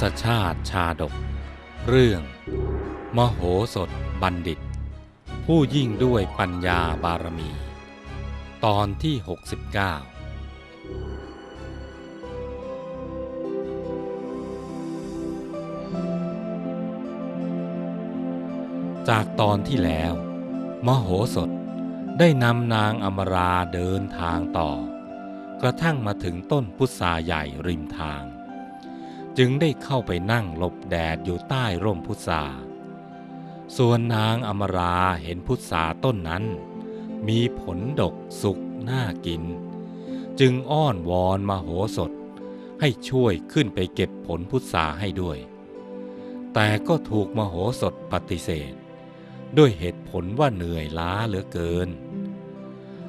ศชาติชาดก เรื่อง มโหสถบัณฑิต ผู้ยิ่งด้วยปัญญาบารมี ตอนที่ 69 จากตอนที่แล้ว มโหสถได้นำนางอมราเดินทางต่อ กระทั่งมาถึงต้นพุทราใหญ่ริมทาง จึงได้เข้าไปนั่งหลบแดดอยู่ใต้ร่มพุทราส่วนนางอมราเห็นพุทราต้นนั้น มีผลดกสุกน่ากิน จึงอ้อนวอนมโหสถ ให้ช่วยขึ้นไปเก็บผลพุทราให้ด้วย แต่ก็ถูกมโหสถปฏิเสธ ด้วยเหตุผลว่าเหนื่อยล้าเหลือเกิน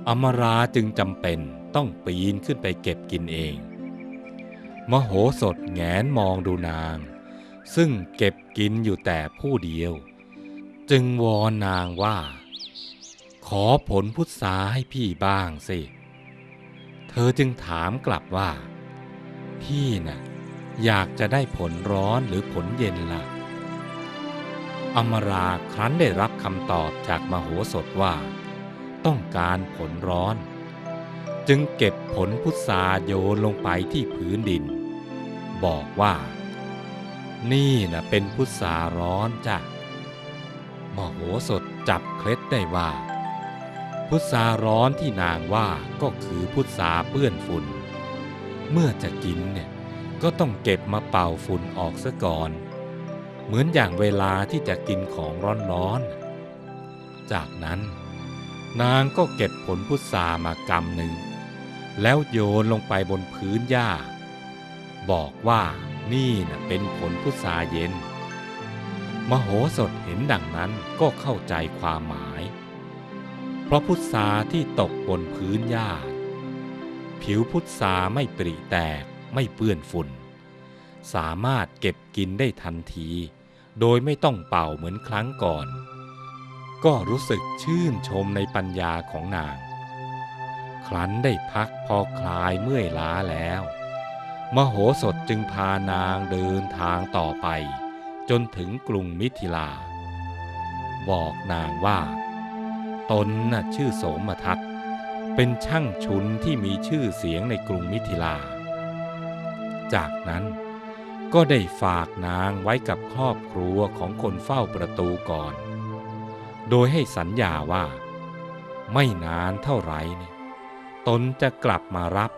อมราจึงจำเป็นต้องปีนขึ้นไปเก็บกินเอง มโหสถแงนมองดูนาง ซึ่งเก็บกินอยู่แต่ผู้เดียว จึงวอนนางว่า ขอผลพุทราให้พี่บ้างสิ เธอจึงถามกลับว่า พี่น่ะอยากจะได้ผลร้อนหรือผลเย็นล่ะ อมราครั้นได้รับคำตอบจากมโหสถว่า ต้องการผลร้อน จึงเก็บผลพุทราโยนลงไปที่พื้นดิน บอกว่า นี่นะเป็นพุทราร้อนจ้ะมโหสถจับเคล็ดได้ว่า พุทราร้อนที่นางว่าก็คือพุทราเปื้อนฝุ่น เมื่อจะกินเนี่ยก็ต้องเก็บมาเป่าฝุ่นออกซะก่อน เหมือนอย่างเวลาที่จะกินของร้อนๆ จากนั้นนางก็เก็บผลพุทรามากำหนึ่ง แล้วโยนลงไปบนพื้นหญ้า บอกว่านี่นะเป็นผลพุทราเย็น มโหสถเห็นดังนั้นก็เข้าใจความหมาย เพราะพุทราที่ตกบนพื้นหญ้า ผิวพุทราไม่ปริแตกไม่เปื้อนฝุ่น สามารถเก็บกินได้ทันที โดยไม่ต้องเป่าเหมือนครั้งก่อน ก็รู้สึกชื่นชมในปัญญาของนาง ครั้นได้พักพอคลายเมื่อยล้าแล้ว มโหสถจึงพานางเดินทางต่อไป จนถึงกรุงมิถิลา บอกนางว่า ตนน่ะชื่อโสมทัตเป็นช่างชุนที่มีชื่อเสียงในกรุงมิถิลา จากนั้นก็ได้ฝากนางไว้กับครอบครัวของคนเฝ้าประตูก่อน โดยให้สัญญาว่า ไม่นานเท่าไหร่นี่ตนจะกลับมารับ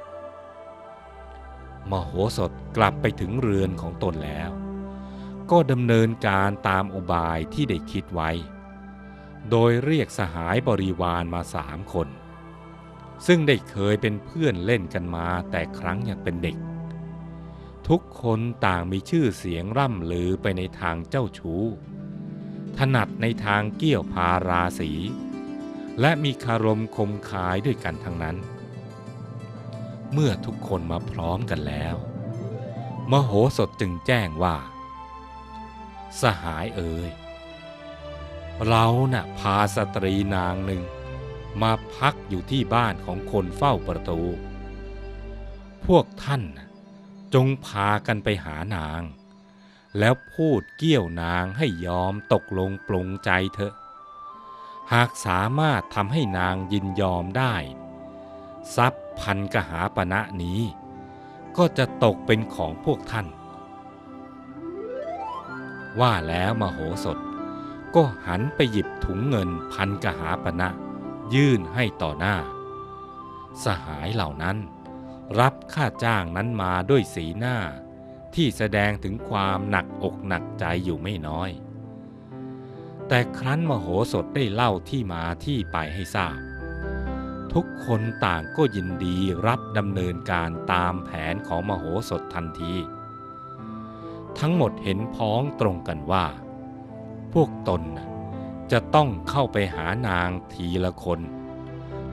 มโหสถกลับไปถึงเรือนของตนแล้ว ก็ดำเนินการตามอุบายที่ได้คิดไว้ โดยเรียกสหายบริวารมาสามคน ซึ่งได้เคยเป็นเพื่อนเล่นกันมาแต่ครั้งยังเป็นเด็ก ทุกคนต่างมีชื่อเสียงร่ำลือไปในทางเจ้าชู้ ถนัดในทางเกี่ยวพาราสี และมีคารมคมคายด้วยกันทั้งนั้น เมื่อทุกคนมาพร้อมกันแล้ว มโหสถจึงแจ้งว่า สหายเอ่ยเราน่ะพาสตรีนางหนึ่ง มาพักอยู่ที่บ้านของคนเฝ้าประตู พวกท่านนะจงพากันไปหานาง แล้วพูดเกี่ยวนางให้ยอมตกลงปลงใจเถอะ หากสามารถทำให้นางยินยอมได้ ทรัพย์พันกหาปณะนี้ ก็จะตกเป็นของพวกท่าน ว่าแล้วมโหสถ ก็หันไปหยิบถุงเงินพันกหาปณะ ยื่นให้ต่อหน้า สหายเหล่านั้น รับค่าจ้างนั้นมาด้วยสีหน้า ที่แสดงถึงความหนักอกหนักใจอยู่ไม่น้อย แต่ครั้นมโหสถได้เล่าที่มาที่ไปให้ทราบ ทุกคนต่างก็ยินดีรับดำเนินการตามแผนของมโหสถทันที ทั้งหมดเห็นพ้องตรงกันว่า พวกตนจะต้องเข้าไปหานางทีละคน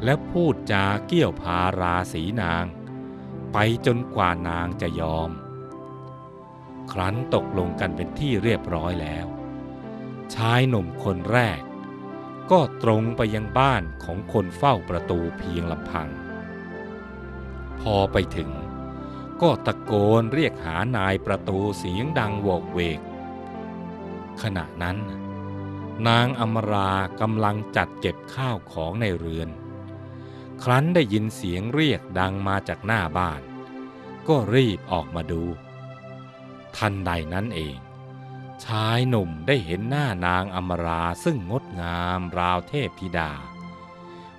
และพูดจาเกี่ยวพาราสีนาง ไปจนกว่านางจะยอม ครั้นตกลงกันเป็นที่เรียบร้อยแล้ว ชายหนุ่มคนแรก ก็ตรงไปยังบ้านของคนเฝ้าประตูเพียงลำพัง พอไปถึง ก็ตะโกนเรียกหานายประตูเสียงดังโวกเวก ขณะนั้น นางอมรากำลังจัดเก็บข้าวของในเรือน ครั้นได้ยินเสียงเรียกดังมาจากหน้าบ้าน ก็รีบออกมาดู ทันใดนั้นเอง ชายหนุ่มได้เห็นหน้านางอมราซึ่งงดงามราวเทพธิดา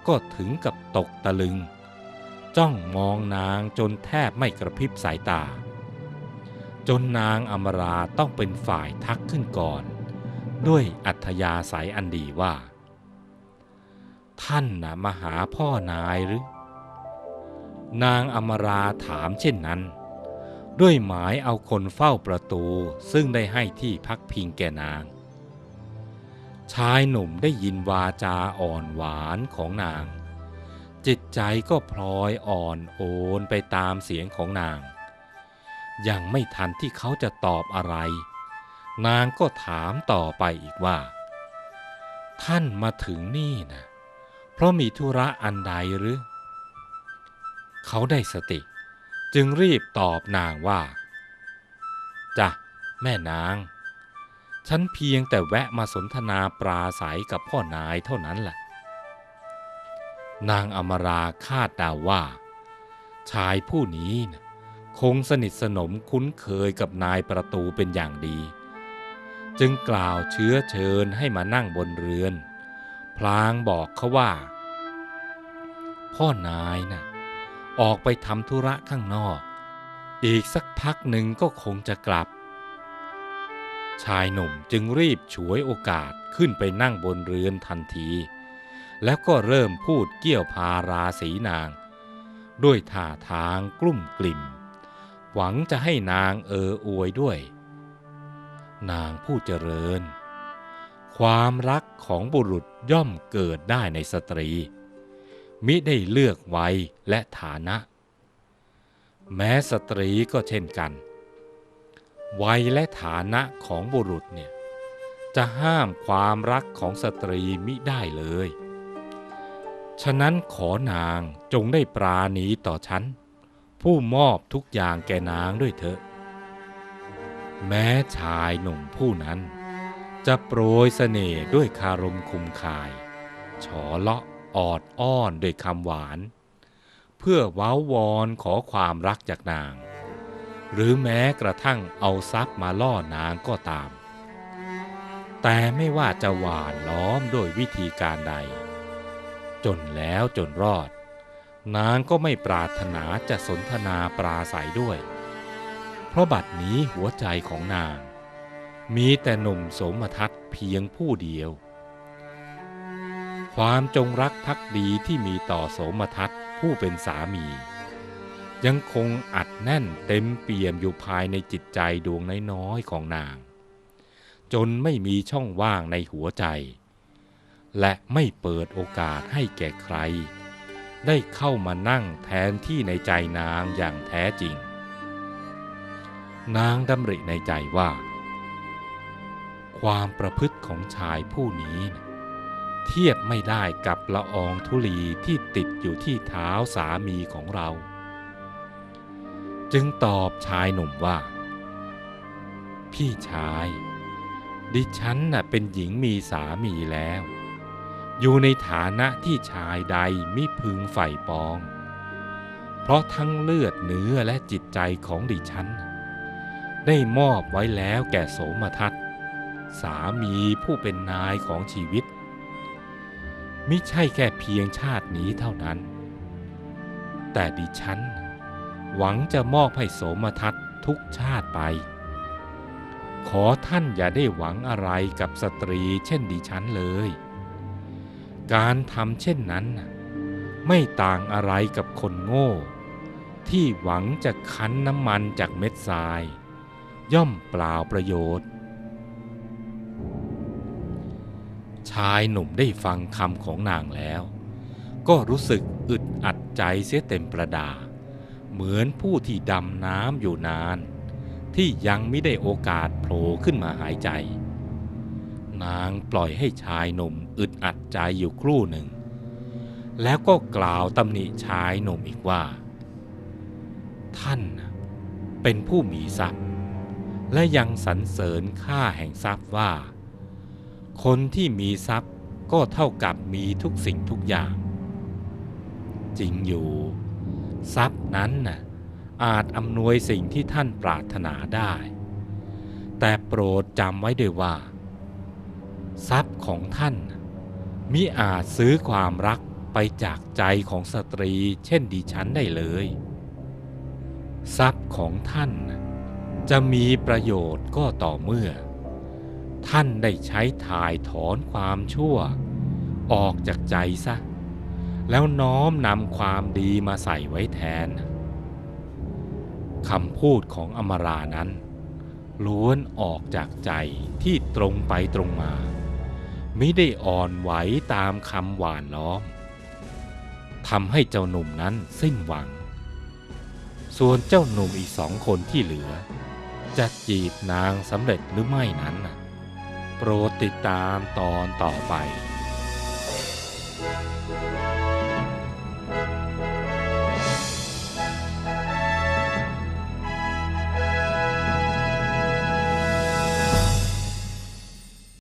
ก็ถึงกับตกตะลึง จ้องมองนางจนแทบไม่กระพริบสายตา จนนางอมราต้องเป็นฝ่ายทักขึ้นก่อน ด้วยอัธยาศัยอันดีว่า ท่านนะมาหาพ่อนายหรือ นางอมราถามเช่นนั้น ด้วยหมายเอาคนเฝ้าประตูซึ่งได้ให้ที่พักพิงแก่นาง ชายหนุ่มได้ยินวาจาอ่อนหวานของนาง จิตใจก็พลอยอ่อนโอนไปตามเสียงของนาง ยังไม่ทันที่เขาจะตอบอะไร นางก็ถามต่อไปอีกว่า ท่านมาถึงนี่นะเพราะมีธุระอันใดหรือ เขาได้สติ จึงรีบตอบนางว่าจ้ะแม่นาง ฉันเพียงแต่แวะมาสนทนาปราศัยกับพ่อนายเท่านั้นแหละ นางอมราคาดดาว่า ชายผู้นี้นะคงสนิทสนมคุ้นเคยกับนายประตูเป็นอย่างดี จึงกล่าวเชื้อเชิญให้มานั่งบนเรือน พลางบอกเขาว่า พ่อนายนะ่ะ ออกไปทำธุระข้างนอก อีกสักพักหนึ่งก็คงจะกลับ ชายหนุ่มจึงรีบฉวยโอกาสขึ้นไปนั่งบนเรือนทันที แล้วก็เริ่มพูดเกี่ยวพาราสีนาง ด้วยท่าทางกลุ่มกลิ่ม หวังจะให้นางเอออวยด้วย นางผู้เจริญ ความรักของบุรุษย่อมเกิดได้ในสตรี มิได้เลือกวัยและฐานะ แม้สตรีก็เช่นกัน วัยและฐานะของบุรุษเนี่ยจะห้ามความรักของสตรีมิได้เลย ฉะนั้นขอนางจงได้ปราณีต่อฉัน ผู้มอบทุกอย่างแก่นางด้วยเถอะ แม้ชายหนุ่มผู้นั้น จะโปรยเสน่ห์ด้วยคารมคุมคาย ฉอเลาะ ออดอ้อนด้วยคำหวาน เพื่อเว้าวอนขอความรักจากนาง หรือแม้กระทั่งเอาทรัพย์มาล่อนางก็ตาม แต่ไม่ว่าจะหวานล้อมโดยวิธีการใด จนแล้วจนรอด นางก็ไม่ปรารถนาจะสนทนาปราศัยด้วย เพราะบัดนี้หัวใจของนาง มีแต่หนุ่มสมทัศน์เพียงผู้เดียว ความจงรักภักดีที่มีต่อโสมทัศน์ผู้เป็นสามี ยังคงอัดแน่นเต็มเปี่ยมอยู่ภายในจิตใจดวงน้อยๆของนาง จนไม่มีช่องว่างในหัวใจ และไม่เปิดโอกาสให้แก่ใคร ได้เข้ามานั่งแทนที่ในใจนางอย่างแท้จริง นางดำริในใจว่า ความประพฤติของชายผู้นี้นะ เทียบไม่ได้กับละอองธุลีที่ติดอยู่ที่เท้าสามีของเรา จึงตอบชายหนุ่มว่า พี่ชาย ดิฉันน่ะเป็นหญิงมีสามีแล้ว อยู่ในฐานะที่ชายใดมิพึงใฝ่ปอง เพราะทั้งเลือดเนื้อและจิตใจของดิฉัน ได้มอบไว้แล้วแก่โสมทัศสามีผู้เป็นนายของชีวิต มิใช่แค่เพียงชาตินี้เท่านั้น แต่ดิฉัน หวังจะมอบให้โสมทัศน์ทุกชาติไป ขอท่านอย่าได้หวังอะไรกับสตรีเช่นดิฉันเลย การทำเช่นนั้น ไม่ต่างอะไรกับคนโง่ ที่หวังจะคั้นน้ำมันจากเม็ดทราย ย่อมเปล่าประโยชน์ ชายหนุ่มได้ฟังคำของนางแล้ว ก็รู้สึกอึดอัดใจเสียเต็มประดา เหมือนผู้ที่ดำน้ำอยู่นาน ที่ยังไม่ได้โอกาสโผล่ขึ้นมาหายใจ นางปล่อยให้ชายหนุ่มอึดอัดใจอยู่ครู่หนึ่ง แล้วก็กล่าวตำหนิชายหนุ่มอีกว่า ท่านเป็นผู้มีทรัพย์ และยังสรรเสริญค่าแห่งทรัพย์ว่า คนที่มีทรัพย์ก็เท่ากับมีทุกสิ่งทุกอย่าง จริงอยู่ ทรัพย์นั้นน่ะอาจอำนวยสิ่งที่ท่านปรารถนาได้ แต่โปรดจำไว้ด้วยว่า ทรัพย์ของท่านมิอาจซื้อความรักไปจากใจของสตรีเช่นดิฉันได้เลย ทรัพย์ของท่านจะมีประโยชน์ก็ต่อเมื่อ ท่านได้ใช้ถ่ายถอนความชั่ว ออกจากใจซะ แล้วน้อมนำความดีมาใส่ไว้แทนคำพูดของอมรานั้น ล้วนออกจากใจที่ตรงไปตรงมา ไม่ได้อ่อนไหวตามคำหวานล้อมทำให้เจ้าหนุ่มนั้นสิ้นหวัง ส่วนเจ้าหนุ่มอีกสองคนที่เหลือ จะจีบนางสำเร็จหรือไม่นั้นน่ะ โปรดติดตามตอนต่อไป